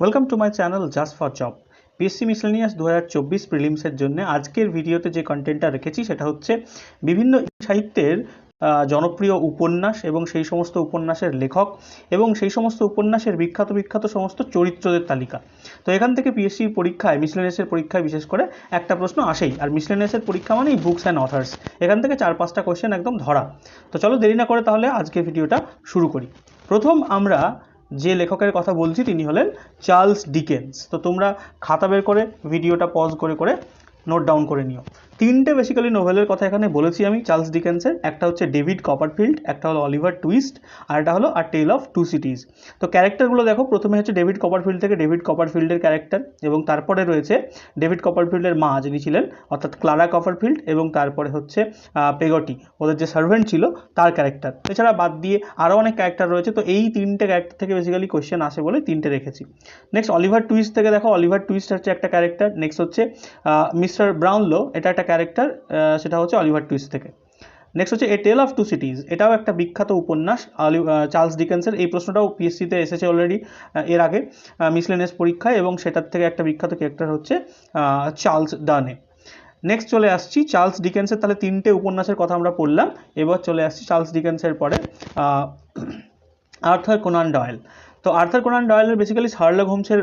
Welcome to my channel just for job PSC miscellaneous দু হাজার চব্বিশ প্রিলিমসের জন্য আজকের ভিডিওতে যে কন্টেন্টটা রেখেছি, সেটা হচ্ছে বিভিন্ন সাহিত্যের জনপ্রিয় উপন্যাস এবং সেই সমস্ত উপন্যাসের লেখক এবং সেই সমস্ত উপন্যাসের বিখ্যাত বিখ্যাত সমস্ত চরিত্রদের তালিকা। তো এখান থেকে পিএসসির পরীক্ষায় মিসলেনিয়াসের পরীক্ষায় বিশেষ করে একটা প্রশ্ন আসেই। আর মিসলেনিয়াসের পরীক্ষা মানেই বুকস অ্যান্ড অথার্স এখান থেকে চার, পাঁচটা কোয়েশ্চেন একদম ধরা। তো চলো দেরি না করে তাহলে আজকে ভিডিওটা শুরু করি। প্রথম আমরা যে লেখকের কথা বলছি তিনি হলেন চার্লস ডিকেন্স। তো তোমরা খাতা বের করে, ভিডিওটা পজ করে করে নোট ডাউন করে নিও। তিনটে বেসিক্যালি নোভেলের কথা এখানে বলেছি আমি, চার্লস ডিকেন্সের। একটা হচ্ছে ডেভিড কপারফিল্ড, একটা হলো অলিভার টুইস্ট, আর একটা হলো আর টেল অফ টু সিটিজ তো ক্যারেক্টারগুলো দেখো, প্রথমে হচ্ছে ডেভিড কপারফিল্ড থেকে ডেভিড কপারফিল্ডের ক্যারেক্টার এবং তারপরে রয়েছে ডেভিড কপারফিল্ডের মা যিনি ছিলেন, অর্থাৎ ক্লারা কপারফিল্ড, এবং তারপরে হচ্ছে পেগটি, ওদের যে সার্ভেন্ট ছিল, তার ক্যারেক্টার এছাড়া বাদ দিয়ে আরও অনেক ক্যারেক্টার রয়েছে, তো এই তিনটে ক্যারেক্টার থেকে বেসিক্যালি কোয়েশ্চেন আসে বলে তিনটে রেখেছি। নেক্সট অলিভার টুইস্ট থেকে দেখো, অলিভার টুইস্ট হচ্ছে একটা ক্যারেক্টার নেক্সট হচ্ছে মিস্টার ব্রাউনলো, এটা একটা ক্যারেক্টার সেটা হচ্ছে অলিভার টুইস্ট থেকে। নেক্সট হচ্ছে a tale of two cities এটাও একটা বিখ্যাত উপন্যাস। চার্লস ডিকেন্সের এই প্রশ্নটাও পিএসসিতে এসেছে অলরেডি এর আগে মিসলেনিয়াস পরীক্ষায় এবং সেটার থেকে একটা বিখ্যাত ক্যারেক্টার হচ্ছে চার্লস ডানে। নেক্সট চলে আসছি চার্লস ডিকেন্সের, তাহলে তিনটে উপন্যাসের কথা আমরা পড়লাম। এবার চলে আসছি চার্লস ডিকেন্সের পরে আর্থার কোনান ডয়েল। তো আর্থার কোনান ডয়েলের বেসিক্যালি শার্লক হোমসের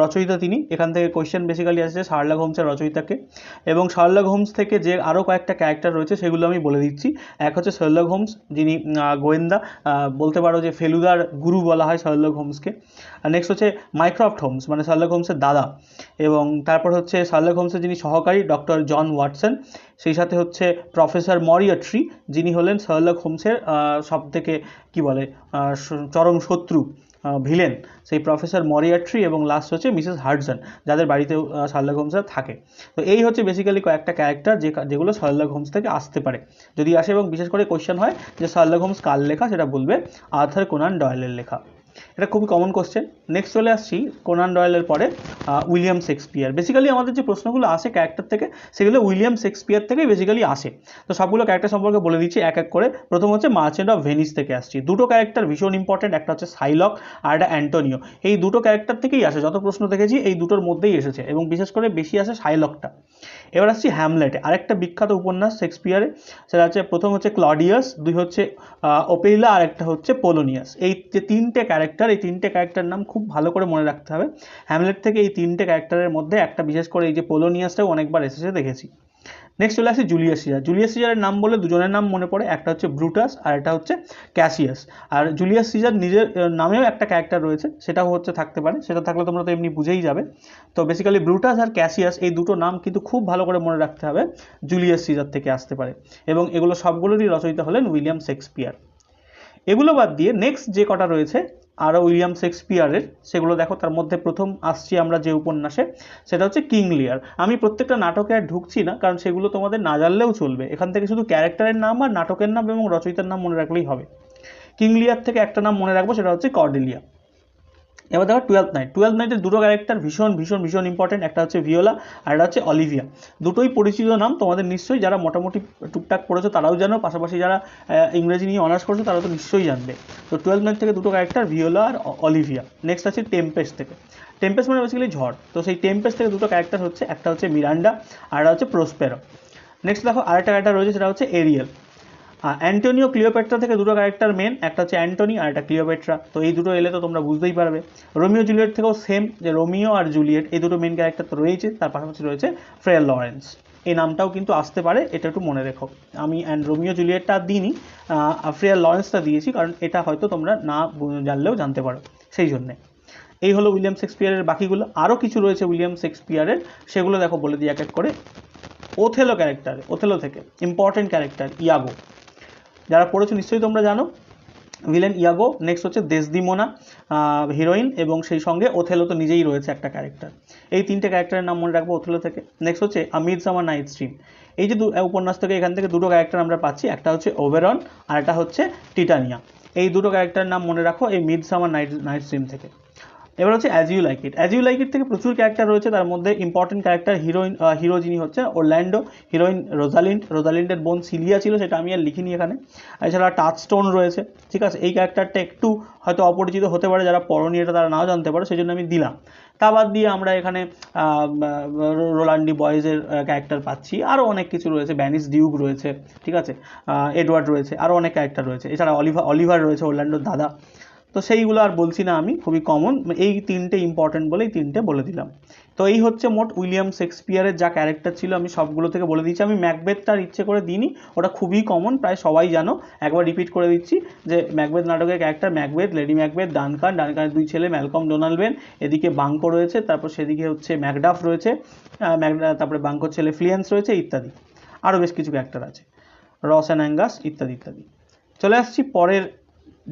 রচয়িতা তিনি। এখান থেকে কোয়েশ্চেন বেসিক্যালি আসছে শার্লক হোমসের রচয়িতাকে। এবং শার্লক হোমস থেকে যে আরও কয়েকটা ক্যারেক্টার রয়েছে সেগুলো আমি বলে দিচ্ছি। এক হচ্ছে শার্লক হোমস, যিনি গোয়েন্দা বলতে পারো যে ফেলুদার গুরু বলা হয় শার্লক হোমসকে। নেক্সট হচ্ছে মাইক্রফট হোমস মানে শার্লক হোমসের দাদা। এবং তারপর হচ্ছে শার্লক হোমসের যিনি সহকারী ডক্টর জন ওয়াটসন সেই সাথে হচ্ছে প্রফেসর মরিয়ট্রি যিনি হলেন শার্লক হোমসের সব থেকে কী বলে চরম শত্রু। ভিলেন সেই প্রফেসর মরিয়াট্রি এবং লাস্ট হচ্ছে মিসেস হার্ডজন যাদের বাড়িতে শার্লক হোমসরা থাকে। তো এই হচ্ছে বেসিক্যালি কয়েকটা ক্যারেক্টার যে যেগুলো শার্লক হোমস থেকে আসতে পারে। যদি আসে এবং বিশেষ করে কোয়েশ্চেন হয় যে শার্লক হোমস কার লেখা, সেটা বলবে আর্থার কোনান ডয়েলের লেখা। এটা খুবই কমন কোশ্চেন নেক্সট চলে আসছি কোনান ডয়েলের পরে উইলিয়াম শেক্সপিয়ার বেসিক্যালি আমাদের যে প্রশ্নগুলো আসে ক্যারেক্টার থেকে, সেগুলো উইলিয়াম শেক্সপিয়ার থেকে বেসিক্যালি আসে। তো সবগুলো ক্যারেক্টার সম্পর্কে বলে দিচ্ছি এক এক করে। প্রথম হচ্ছে মার্চেন্ট অফ ভেনিস থেকে আসছি। দুটো ক্যারেক্টার ভীষণ ইম্পর্টেন্ট একটা হচ্ছে সাইলক আর একটা অ্যান্টোনিও এই দুটো ক্যারেক্টার থেকেই আসে, যত প্রশ্ন দেখেছি এই দুটোর মধ্যেই এসেছে এবং বিশেষ করে বেশি আসে সাইলকটা এবার আসছি হ্যামলেটে আরেকটা বিখ্যাত উপন্যাস শেক্সপিয়ারে সেটা হচ্ছে, প্রথম হচ্ছে ক্লডিয়াস দুই হচ্ছে ওপেলা আর একটা হচ্ছে পোলোনিয়াস এই যে তিনটে ক্যারেক্টার এই তিনটে ক্যারেক্টার নাম খুব ভালো করে মনে রাখতে হবে। হ্যামলেট থেকে এই তিনটে ক্যারেক্টারের মধ্যে একটা, বিশেষ করে এই যে পোলোনিয়াসটাও অনেকবার এসেছে, দেখেছি। নেক্সট চলে আসি জুলিয়াস সিজার জুলিয়াস সিজারের নাম বলে দুজনের নাম মনে পড়ে, একটা হচ্ছে ব্রুটাস আর একটা হচ্ছে ক্যাসিয়াস আর জুলিয়াস সিজার নিজের নামেও একটা ক্যারেক্টার রয়েছে, সেটাও হচ্ছে থাকতে পারে, সেটা থাকলে তোমরা তো এমনি বুঝেই যাবে। তো বেসিক্যালি ব্রুটাস আর ক্যাসিয়াস এই দুটো নাম কিন্তু খুব ভালো করে মনে রাখতে হবে জুলিয়াস সিজার থেকে আসতে পারে। এবং এগুলো সবগুলোরই রচয়িতা হলেন উইলিয়াম শেক্সপিয়ার এগুলো বাদ দিয়ে নেক্সট যে কটা রয়েছে, আরও উইলিয়াম শেক্সপিয়ারের, সেগুলো দেখো তার মধ্যে প্রথম আসছি আমরা যে উপন্যাসে, সেটা হচ্ছে কিং লিয়ার। আমি প্রত্যেকটা নাটকে আর ঢুকছি না, কারণ সেগুলো তোমাদের না জানলেও চলবে। এখান থেকে শুধু ক্যারেক্টারের নাম আর নাটকের নাম এবং রচয়িতার নাম মনে রাখলেই হবে। কিং লিয়ার থেকে একটা নাম মনে রাখব, সেটা হচ্ছে কর্ডেলিয়া। এবার দেখো টুয়েলভ নাইট টুয়েলভ নাইটের দুটো ক্যারেক্টার ভীষণ ভীষণ ভীষণ ইম্পর্টেন্ট একটা হচ্ছে ভিওলা আর একটা হচ্ছে অলিভিয়া দুটোই পরিচিত নাম, তোমাদের নিশ্চয়ই যারা মোটামুটি টুকটাক পড়েছো তারাও জানো, পাশাপাশি যারা ইংরেজি নিয়ে অনার্স করছ তারা তো নিশ্চয়ই জানবে। তো টুয়েলভ নাইট থেকে দুটো ক্যারেক্টার ভিওলা আর অলিভিয়া নেক্সট আছে টেম্পেস থেকে। টেম্পেস মানে বেসিক্যালি ঝড়। তো সেই টেম্পেস থেকে দুটো ক্যারেক্টার হচ্ছে, একটা হচ্ছে মিরান্ডা আর একটা হচ্ছে প্রসপেরো নেক্সট দেখো আরেকটা ক্যারেক্টার রয়েছে, সেটা হচ্ছে এরিয়েল অ্যান্টোনিও ক্লিওপেট্রা থেকে দুটো ক্যারেক্টার মেন একটা হচ্ছে অ্যান্টনি আর একটা ক্লিওপেট্রা তো এই দুটো এলে তো তোমরা বুঝতেই পারবে। রোমিও জুলিয়েট থেকেও সেম যে রোমিও আর জুলিয়েট এই দুটো মেন ক্যারেক্টার তো রয়েছে, তার পাশাপাশি রয়েছে ফ্রেয়ার লরেন্স এই নামটাও কিন্তু আসতে পারে, এটা একটু মনে রেখো। আমি অ্যান্ড রোমিও জুলিয়েটটা দিইনি ফ্রেয়ার লরেন্সটা দিয়েছি, কারণ এটা হয়তো তোমরা না জানলেও জানতে পারো, সেই জন্যে। এই হলো উইলিয়াম শেক্সপিয়ারের বাকিগুলো। আরও কিছু রয়েছে উইলিয়াম শেক্সপিয়ারের সেগুলো দেখো বলে দিই এক এক করে। ওথেলো ক্যারেক্টার ওথেলো থেকে ইম্পর্টেন্ট ক্যারেক্টার ইয়াগো যারা পড়েছো নিশ্চয়ই তোমরা জানো। ভিলেন ইয়াগো নেক্সট হচ্ছে দেসদিমোনা হিরোইন এবং সেই সঙ্গে ওথেলো তো নিজেই রয়েছে একটা ক্যারেক্টার এই তিনটে ক্যারেক্টারের নাম মনে রাখব ওথেলো থেকে। নেক্সট হচ্ছে আমির সামা নাইট স্ট্রিম এই যে উপন্যাস থেকে এখান থেকে দুটো ক্যারেক্টার আমরা পাচ্ছি, একটা হচ্ছে ওভেরন আর একটা হচ্ছে টিটানিয়া এই দুটো ক্যারেক্টারের নাম মনে রাখো, এই mid summer night night stream থেকে। এবার হচ্ছে as you like it as you like it থেকে প্রচুর ক্যারেক্টার রয়েছে, তার মধ্যে ইম্পর্টেন্ট ক্যারেক্টার হিরোইন হিরো যিনি হচ্ছে ওরল্যান্ডো হিরোইন রোজালিন্ড রোজালিন্ডের বোন সিলিয়া ছিল, সেটা আমি আর লিখিনি এখানে। এছাড়া টাচস্টোন রয়েছে, ঠিক আছে? এই ক্যারেক্টারটা একটু হয়তো অপরিচিত হতে পারে, যারা পড়নি এটা তারা নাও জানতে পারে সেই জন্য আমি দিলাম। তা বাদ দিয়ে আমরা এখানে রোলান্ডি বয়েজের ক্যারেক্টার পাচ্ছি। আরও অনেক কিছু রয়েছে ব্যানিস ডিউক রয়েছে, ঠিক আছে? এডওয়ার্ড রয়েছে আরও অনেক ক্যারেক্টার রয়েছে। এছাড়া অলিভার অলিভার রয়েছে ওরল্যান্ডোর দাদা। তো সেইগুলো আর বলছি না আমি, খুবই কমন এই তিনটে ইম্পর্টেন্ট বলে এই তিনটে বলে দিলাম। তো এই হচ্ছে মোট উইলিয়াম শেক্সপিয়ারের যা ক্যারেক্টার ছিল, আমি সবগুলো থেকে বলে দিচ্ছি আমি ম্যাকবেথটার ইচ্ছে করে দিইনি, ওটা খুবই কমন প্রায় সবাই জানো। একবার রিপিট করে দিচ্ছি যে ম্যাকবেথ নাটকের character Macbeth, Lady Macbeth, Duncan. ডানকানের দুই ছেলে ম্যালকম ডোনাল্ডবেন এদিকে বাঙ্কো রয়েছে, তারপর সেদিকে হচ্ছে ম্যাকডাফ রয়েছে ম্যাকডা, তারপরে বাঙ্কোর ছেলে ফ্লিয়েন্স রয়েছে, ইত্যাদি। আরও বেশ কিছু ক্যারেক্টার আছে। রস অ্যান্ড অ্যাঙ্গাস, ইত্যাদি ইত্যাদি। চলে আসছি পরের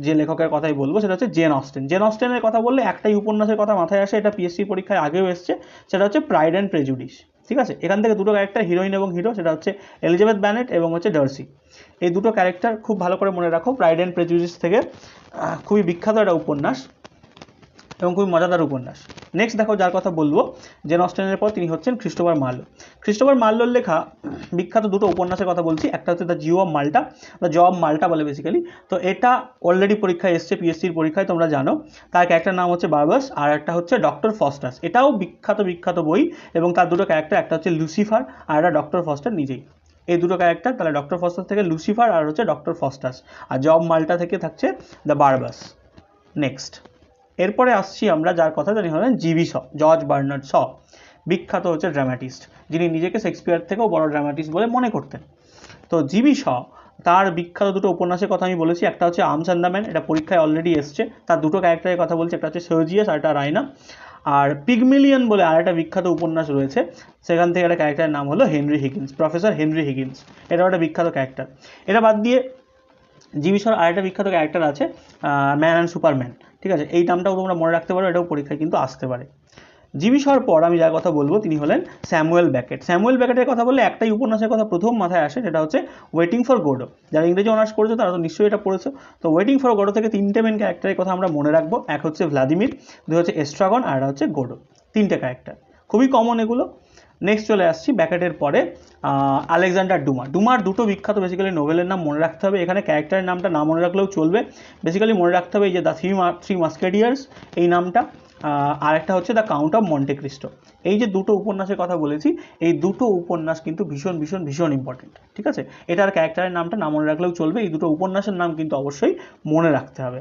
যে লেখকের কথাই বলব সেটা হচ্ছে জেন অস্টেন জেন অস্টেনের কথা বললে একটাই উপন্যাসের কথা মাথায় আসে, এটা পিএসসি পরীক্ষায় আগেও এসছে, সেটা হচ্ছে প্রাইড অ্যান্ড প্রেজুডিস ঠিক আছে? এখান থেকে দুটো ক্যারেক্টার হিরোইন এবং হিরো সেটা হচ্ছে এলিজাবেথ ব্যানেট এবং হচ্ছে ডার্সি এই দুটো ক্যারেক্টার খুব ভালো করে মনে রাখো প্রাইড অ্যান্ড প্রেজুডিস থেকে খুবই বিখ্যাত একটা উপন্যাস। এবং খুবই মজাদার উপন্যাস। নেক্সট দেখো যার কথা বলব জেন অস্টেনের পর তিনি হচ্ছেন ক্রিস্টোফার মার্লো ক্রিস্টোফার মার্লোর লেখা বিখ্যাত দুটো উপন্যাসের কথা বলছি, একটা হচ্ছে the Jew of Malta the Jew of Malta বলে বেসিক্যালি তো এটা অলরেডি পরীক্ষায় এসছে পিএসসির পরীক্ষায়, তোমরা জানো। তার ক্যারেক্টার নাম হচ্ছে বার্বাস আর একটা হচ্ছে ডক্টর ফস্টাস এটাও বিখ্যাত বিখ্যাত বই, এবং তার দুটো ক্যারেক্টার একটা হচ্ছে লুসিফার আর একটা ডক্টর ফস্টার নিজেই। এই দুটো ক্যারেক্টার তাহলে ডক্টর ফস্টাস থেকে লুসিফার আর হচ্ছে ডক্টর ফস্টাস আর জব মাল্টা থেকে থাকছে দ্য বারবাস নেক্সট এরপরে আসছি আমরা, যার কথা জানি হলেন GB Shaw, George Bernard Shaw, বিখ্যাত হচ্ছে ড্রামাটিস্ট, যিনি নিজেকে শেক্সপিয়ার থেকেও বড় ড্রামাটিস্ট বলে মনে করতেন। তো জিবি শ, তার বিখ্যাত দুটো উপন্যাসের কথা আমি বলেছি, একটা হচ্ছে আমস অ্যান্ড দ্য ম্যান, এটা পরীক্ষায় অলরেডি এসছে, তার দুটো ক্যারেক্টারের কথা বলছি, একটা হচ্ছে সেওজিয়াস আর একটা রায়না আর পিগমিলিয়ন বলে আর একটা বিখ্যাত উপন্যাস রয়েছে, সেখান থেকে একটা ক্যারেক্টারের নাম হলো Henry Higgins, professor Henry Higgins, এটাও একটা বিখ্যাত ক্যারেক্টার এটা বাদ দিয়ে জিবিসর আরেকটা বিখ্যাত ক্যারেক্টার আছে ম্যান অ্যান্ড সুপারম্যান। ঠিক আছে? এই নামটাও তোমরা মনে রাখতে পারো, এটাও পরীক্ষায় কিন্তু আসতে পারে। জিবিসর পর আমি যার কথা বলব তিনি হলেন স্যামুয়েল ব্যাকেট। স্যামুয়েল ব্যাকেটের কথা বললে একটাই উপন্যাসের কথা প্রথম মাথায় আসে, সেটা হচ্ছে ওয়েটিং ফর গোডো। যারা ইংরেজি অনার্স করেছ, তারা তো নিশ্চয়ই এটা পড়েছো। তো ওয়েটিং ফর গোডো থেকে তিনটে মেন ক্যারেক্টারের কথা আমরা মনে রাখব। এক হচ্ছে ভ্লাদিমির, দুই হচ্ছে এস্ট্রাগন, আর হচ্ছে গোডো। তিনটে ক্যারেক্টার খুবই কমন এগুলো। নেক্সট চলে আসছি ব্যাকেটের পরে আলেকজান্ডার ডুমা ডুমার দুটো বিখ্যাত বেসিক্যালি নোভেলের নাম মনে রাখতে হবে। এখানে ক্যারেক্টারের নামটা না মনে রাখলেও চলবে। বেসিক্যালি মনে রাখতে হবে এই যে দ্য থ্রি থ্রি মাস্কেডিয়ার্স এই নামটা। আর একটা হচ্ছে the Count of Monte Cristo এই যে দুটো উপন্যাসের কথা বলেছি, এই দুটো উপন্যাস কিন্তু ভীষণ ভীষণ ভীষণ ইম্পর্টেন্ট ঠিক আছে? এটার ক্যারেক্টারের নামটা না মনে রাখলেও চলবে। এই দুটো উপন্যাসের নাম কিন্তু অবশ্যই মনে রাখতে হবে।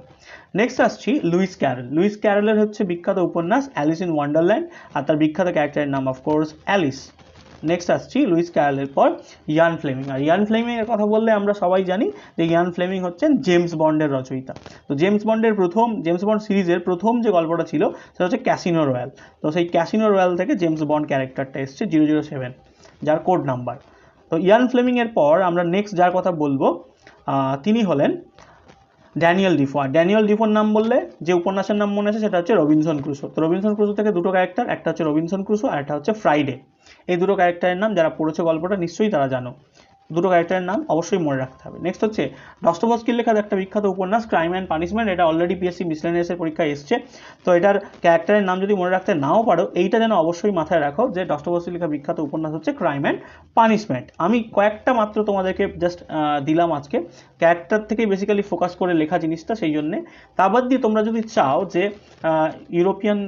নেক্সট আসছি লুইস ক্যারল লুইস ক্যারলের হচ্ছে বিখ্যাত উপন্যাস অ্যালিস ইন ওয়ান্ডারল্যান্ড আর তার বিখ্যাত ক্যারেক্টারের নাম অফকোর্স অ্যালিস নেক্সট আসছি লুইস ক্যারলের পর ইয়ান ফ্লেমিং। আর ইয়ান ফ্লেমিং এর কথা বললে আমরা সবাই জানি যে ইয়ান ফ্লেমিং হচ্ছেন জেমস বন্ডের রচয়িতা। তো জেমস বন্ডের প্রথম, জেমস বন্ড সিরিজের প্রথম যে গল্পটা ছিল, সেটা হচ্ছে ক্যাসিনো রয়্যাল। তো সেই ক্যাসিনো রয়্যাল থেকে জেমস বন্ড ক্যারেক্টারটা এসছে জিরো জিরো সেভেন, যার কোড নাম্বার। তো ইয়ান ফ্লেমিংয়ের পর আমরা নেক্সট যার কথা বলব তিনি হলেন ড্যানিয়েল ডিফো। আর ড্যানিয়েল ডিফোর নাম বললে যে উপন্যাসের নাম মনে আছে, সেটা হচ্ছে রবিনসন ক্রুসো তো রবিনসন ক্রুসো থেকে দুটো ক্যারেক্টার একটা হচ্ছে রবিনসন ক্রুসো আর একটা হচ্ছে ফ্রাইডে। এই দুটো ক্যারেক্টারের নাম যারা পড়েছে গল্পটা নিশ্চয়ই তারা জানো। দুটো ক্যারেক্টারের নাম অবশ্যই মনে রাখতে হবে। নেক্সট হচ্ছে ডস্টোভস্কির লেখা একটা বিখ্যাত উপন্যাস ক্রাইম অ্যান্ড পানিশমেন্ট এটা অলরেডি পিএসসি মিসলেনিয়াসের পরীক্ষায় এসছে। তো এটার ক্যারেক্টারের নাম যদি মনে রাখতে নাও পারো, এইটা যেন অবশ্যই মাথায় রাখো যে ডস্টোভস্কির লেখা বিখ্যাত উপন্যাস হচ্ছে ক্রাইম অ্যান্ড পানিশমেন্ট আমি কয়েকটা মাত্র তোমাদেরকে জাস্ট দিলাম আজকে। ক্যারেক্টার থেকে বেসিক্যালি ফোকাস করে লেখা জিনিসটা সেই জন্যে। তা বাদ দিয়ে তোমরা যদি চাও যে ইউরোপিয়ান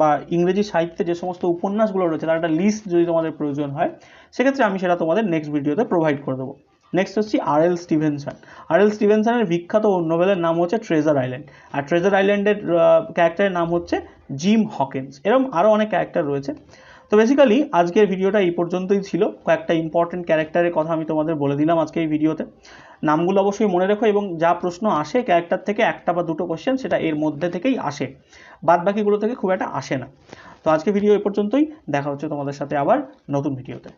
বা ইংরেজি সাহিত্যে যে সমস্ত উপন্যাসগুলো রয়েছে, তার একটা লিস্ট যদি তোমাদের প্রয়োজন হয় সেক্ষেত্রে আমি সেটা তোমাদের নেক্সট ভিডিওতে প্রোভাইড করে দেবো। নেক্সট হচ্ছে আর এল স্টিভেনসন আর এল স্টিভেনসনের বিখ্যাত নোভেলের নাম হচ্ছে ট্রেজার আইল্যান্ড আর ট্রেজার আইল্যান্ডের ক্যারেক্টারের নাম হচ্ছে জিম হকিন্স এরকম আরও অনেক ক্যারেক্টার রয়েছে। তো বেসিক্যালি আজকের ভিডিওটা এই পর্যন্তই ছিল। কয়েকটা ইম্পর্টেন্ট ক্যারেক্টারের কথা আমি তোমাদের বলে দিলাম আজকে এই ভিডিওতে নামগুলো অবশ্যই মনে রেখো এবং যা প্রশ্ন আসে ক্যারেক্টার থেকে একটা বা দুটো কোশ্চেন সেটা এর মধ্যে থেকেই আসে। বাদ বাকিগুলো থেকে খুব একটা আসে না। তো আজকে ভিডিও এই পর্যন্তই। দেখা হচ্ছে তোমাদের সাথে আবার নতুন ভিডিওতে